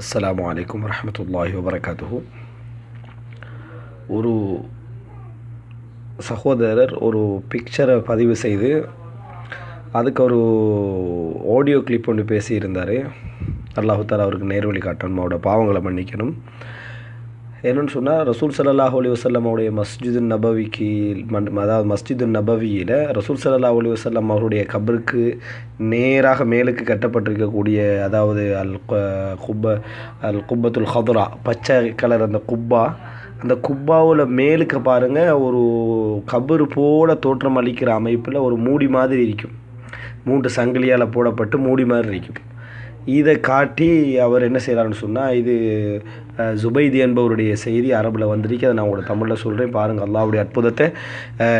அஸ்ஸலாமு அலைக்கும் வரமத்துல்லாஹி வபரகாத்துஹு. ஒரு சகோதரர் ஒரு பிக்சரை பதிவு செய்து அதுக்கு ஒரு ஆடியோ கிளிப் ஒன்று பேசியிருந்தார். அல்லாஹு தாலா அவருக்கு நேர்வழி காட்டணும் அவரோட பாவங்களை மன்னிக்கணும். என்னென்னு சொன்னால் ரசூல் சல்லாஹ் அலி வசல்லமுடைய மஸ்ஜிது நபவிக்கு மண் அதாவது மஸ்ஜிது நபவியில் ரசூல் சல்லாஹ் அலி வசல்லம் அவருடைய கபருக்கு நேராக மேலுக்கு கட்டப்பட்டிருக்கக்கூடிய அதாவது அல் குப்ப அல் குப்பத்துல் ஹதுரா பச்சை கலர் அந்த குப்பா அந்த குப்பாவில் மேலுக்கு பாருங்கள் ஒரு கபரு போல தோற்றம் அளிக்கிற அமைப்பில் ஒரு மூடி மாதிரி இருக்கும். மூன்று சங்கிலியால் போடப்பட்டு மூடி மாதிரி இருக்கும் இதை காட்டி அவர் என்ன செய்கிறாருன்னு சொன்னால் இது ஜுபைதி என்பவருடைய செய்தி அரபில் வந்திருக்கு. அதை நான் உங்களோட தமிழில் சொல்கிறேன் பாருங்கள் அல்லாவுடைய அற்புதத்தை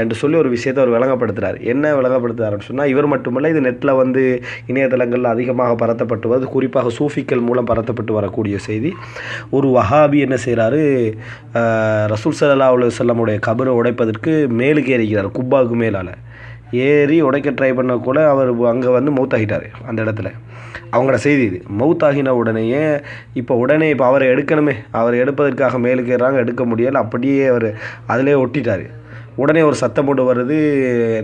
என்று சொல்லி ஒரு விஷயத்தை அவர் விளங்கப்படுத்துகிறார் என்ன விளங்கப்படுத்துகிறாருன்னு சொன்னால் இவர் மட்டுமல்ல இது நெட்டில் வந்து இணையதளங்களில் அதிகமாக பரத்தப்பட்டு வருது குறிப்பாக சூஃபிக்கள் மூலம் பரத்தப்பட்டு வரக்கூடிய செய்தி. ஒரு வஹாபி என்ன செய்கிறாரு ரசூல் சல்லா அலு செல்லமுடைய கபரை உடைப்பதற்கு மேலுக்கு ஏறிக்கிறார் குப்பாவுக்கு மேலால். ஏறி உடைக்க ட்ரை பண்ண கூட அவர் அங்கே வந்து மௌத்தாகிட்டார் அந்த இடத்துல. அவங்களோட செய்தி இது. மௌத்தாகின உடனேயே இப்போ உடனே இப்போ அவரை எடுக்கணுமே. அவரை எடுப்பதற்காக மேலுக்கு ஏறாங்க எடுக்க முடியலை. அப்படியே அவர் அதிலே ஒட்டிட்டார். உடனே ஒரு சத்தம் போட்டு வருது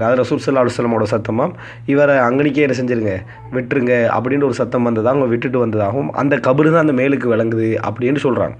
அது ரசூல் சல்லா அலுவலமோட இவரை அங்கனிக்கே என்ன செஞ்சுருங்க விட்டுருங்க அப்படின்ற ஒரு சத்தம் வந்ததாக அவங்க விட்டுட்டு வந்ததாகவும் அந்த கபரு தான் அந்த மேலுக்கு விளங்குது அப்படின்னு சொல்கிறாங்க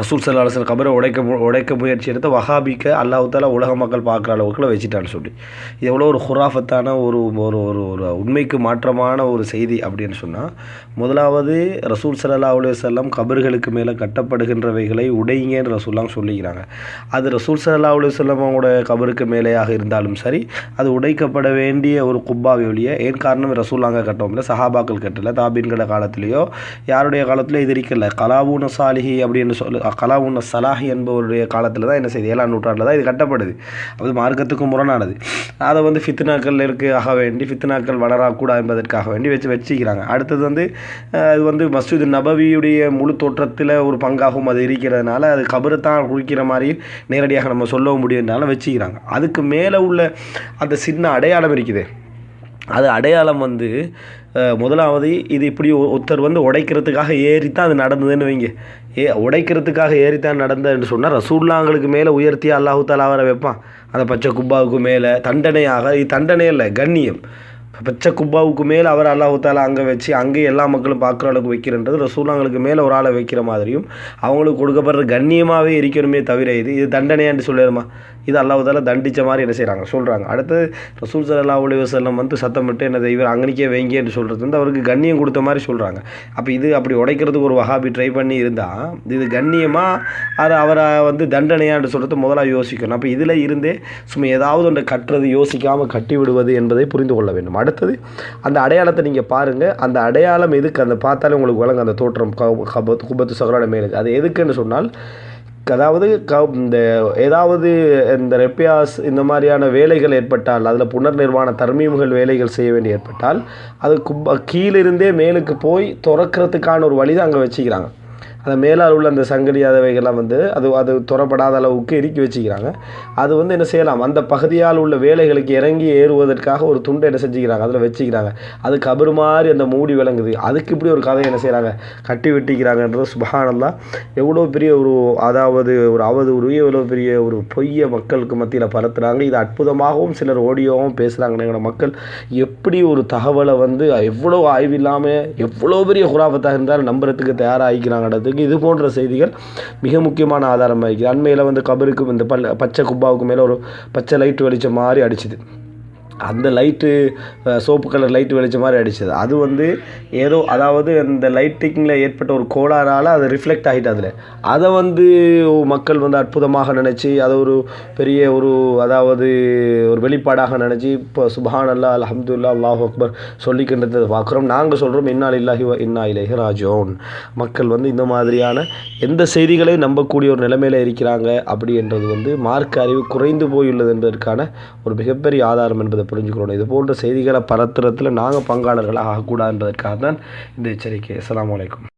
ரசூல் சல்லா கபரை உடைக்க உடைக்க முயற்சி எடுத்து வஹாபிக்க அல்லாஹால உலக மக்கள் பார்க்குற அளவுக்குள்ள வச்சுட்டான்னு சொல்லி. இது எவ்வளோ ஒரு ஹுராஃபத்தான ஒரு ஒரு ஒரு ஒரு உண்மைக்கு மாற்றமான ஒரு செய்தி அப்படின்னு சொன்னால் முதலாவது ரசூல் சல்லா அலி செல்லம் கபர்களுக்கு மேலே கட்டப்படுகின்றவைகளை உடைங்கன்னு ரசூல்லாம் சொல்லிக்கிறாங்க. அது ரசூல் சல்லா அலி அவங்களோட கபருக்கு மேலேயாக இருந்தாலும் சரி அது உடைக்கப்பட வேண்டிய ஒரு குப்பாவை ஒழிய ஏன் காரணம் ரசூலாங்க கட்டவும் இல்லை சஹாபாக்கள் கட்டலை தாபீன்கிற காலத்திலேயோ யாருடைய காலத்திலையோ இது இருக்கல கலாபூன சாலிஹி அப்படின்னு சொல்லு. கலாவுன்ன சலாஹி என்பவருடைய காலத்தில் தான் என்ன செய்யுது ஏழாம் நூற்றாண்டில் தான் இது கட்டப்படுது. அது மார்க்கத்துக்கு முரணானது. அதை வந்து ஃபித்னாக்கள் இருக்காக வேண்டி ஃபித்னாக்கள் வளரக்கூடா என்பதற்காக வேண்டி வச்சு வச்சுக்கிறாங்க. அடுத்தது வந்து அது வந்து மஸ்ஜித் நபவியுடைய முழு தோற்றத்தில் ஒரு பங்காகவும் அது இருக்கிறதுனால அது கபருத்தான் தான் குளிக்கிற மாதிரி நேரடியாக நம்ம சொல்லவும் முடியும்னால வச்சுக்கிறாங்க. அதுக்கு மேலே உள்ள அந்த சின்ன அடையாளம் இருக்குது. அது அடையாளம் வந்து முதலாவது இது இப்படி ஒருத்தர் வந்து உடைக்கிறதுக்காக ஏறித்தான் அது நடந்ததுன்னு வைங்க. ஏ உடைக்கிறதுக்காக ஏறித்தான் நடந்ததுன்னு சொன்னால் ரசூல்லாங்களுக்கு மேலே உயர்த்தி அல்லாஹு தாலா அவரை வைப்பான். அந்த பச்சை குப்பாவுக்கு மேலே தண்டனையாக இது தண்டனை இல்லை கண்ணியம். பச்சை குப்பாவுக்கு மேலே அவர் அல்லாஹு தாலா அங்கே வச்சு அங்கேயே எல்லா மக்களும் பார்க்குற அளவுக்கு வைக்கிறன்றது ரசூலாங்களுக்கு மேலே ஒரு ஆளை வைக்கிற மாதிரியும் அவங்களுக்கு கொடுக்கப்படுற கண்ணியமாகவே இருக்கணுமே தவிர இது இது தண்டனையான்னு சொல்லிடுமா இது அல்லாஹு தாலா தண்டித்த மாதிரி என்ன செய்கிறாங்க சொல்கிறாங்க அடுத்தது ரசூல் சல்லா அலி வசல்லம் வந்து சத்தமிட்டு என்னது இவர் அங்கனிக்கே வைங்கன்னு சொல்கிறது வந்து அவருக்கு கண்ணியம் கொடுத்த மாதிரி சொல்கிறாங்க அப்போ இது அப்படி உடைக்கிறதுக்கு ஒரு வகாபி ட்ரை பண்ணி இருந்தால் இது கண்ணியமாக அது அவரை வந்து தண்டனையான்னு சொல்கிறது முதலாக யோசிக்கணும். அப்போ இதில் இருந்தே சும்மா ஏதாவது ஒன்று கட்டுறது யோசிக்காமல் கட்டி விடுவது என்பதை புரிந்து கொள்ள வேண்டும். அடுத்தது அந்த அடையாளத்தை நீங்கள் பாருங்கள் அந்த அடையாளம் எதுக்கு அந்த பார்த்தாலே உங்களுக்கு வழங்க அந்த தோற்றம் கபத்து குபத்து சகரோட மேலுக்கு. அது எதுக்குன்னு சொன்னால் அதாவது க இந்த ஏதாவது இந்த ரெப்பியாஸ் இந்த மாதிரியான வேலைகள் ஏற்பட்டால் அதில் புனர் நிர்வாண தர்மீமுகள் வேலைகள் செய்ய வேண்டி ஏற்பட்டால் அது குப்ப கீழிருந்தே மேலுக்கு போய் திறக்கிறதுக்கான ஒரு வழி தான் அங்கே வச்சுக்கிறாங்க. அந்த மேலால் உள்ள அந்த சங்கிலி அதவைகள்லாம் வந்து அது அது துறப்படாத அளவுக்கு இறுக்கி வச்சுக்கிறாங்க. அது வந்து என்ன செய்யலாம்? அந்த பகுதியால் உள்ள வேலைகளுக்கு இறங்கி ஏறுவதற்காக ஒரு துண்டை என்ன செஞ்சுக்கிறாங்க? அதில் வச்சுக்கிறாங்க. அது கபரு மாதிரி அந்த மூடி விளங்குது. அதுக்கு இப்படி ஒரு கதை என்ன செய்கிறாங்க கட்டி வெட்டிக்கிறாங்கன்றது சுபகானல்லாம் எவ்வளோ பெரிய ஒரு அதாவது ஒரு அவதூறு எவ்வளோ பெரிய ஒரு பொய்யை மக்களுக்கு மத்தியில் பரத்துகிறாங்க இது அற்புதமாகவும் சிலர் ஓடியோவும் பேசுகிறாங்க எங்களோட மக்கள். எப்படி ஒரு தகவலை வந்து எவ்வளோ ஆய்வில்லாமல் எவ்வளோ பெரிய குராபத்தாக இருந்தாலும் நம்புறதுக்கு தயாராகிக்கிறாங்கன்றது இருக்குது இது போன்ற செய்திகள் மிக முக்கியமான ஆதாரமாக இருக்குது. அண்மையில் வந்து கபருக்கு இந்த பல் பச்சை குப்பாவுக்கு மேலே ஒரு பச்சை லைட் வெளிச்சம் மாதிரி அடிச்சுது. அந்த லைட்டு சோப்பு கலர் லைட்டு வெளிச்ச மாதிரி அடிச்சது. அது வந்து ஏதோ அதாவது அந்த லைட்டிங்கில் ஏற்பட்ட ஒரு கோளாறால் அது ரிஃப்ளெக்ட் ஆகிட்டு அதில். அதை வந்து மக்கள் வந்து அற்புதமாக நினச்சி அதை ஒரு பெரிய ஒரு அதாவது ஒரு வெளிப்பாடாக நினச்சி இப்போ சுபான் அல்லா அலமதுல்லா அல்லாஹ் அக்பர் சொல்லிக்கின்றதை. பார்க்குறோம். நாங்கள் சொல்கிறோம் இன்னா இல்லாஹி இன்னா இலஹி ராஜோன் மக்கள் வந்து இந்த மாதிரியான எந்த செய்திகளையும் நம்பக்கூடிய ஒரு நிலைமையில் இருக்கிறாங்க அப்படின்றது வந்து மார்க்க அறிவு குறைந்து போயுள்ளது என்பதற்கான ஒரு மிகப்பெரிய ஆதாரம் என்பதை புரிஞ்சுக்கிறோம் இது போன்ற செய்திகளை பரத்துறதுல நாங்கள் பங்காளர்களாக ஆகக்கூடாதுன்றதற்காக தான் இந்த எச்சரிக்கை. அஸ்லாம் வலைக்கம்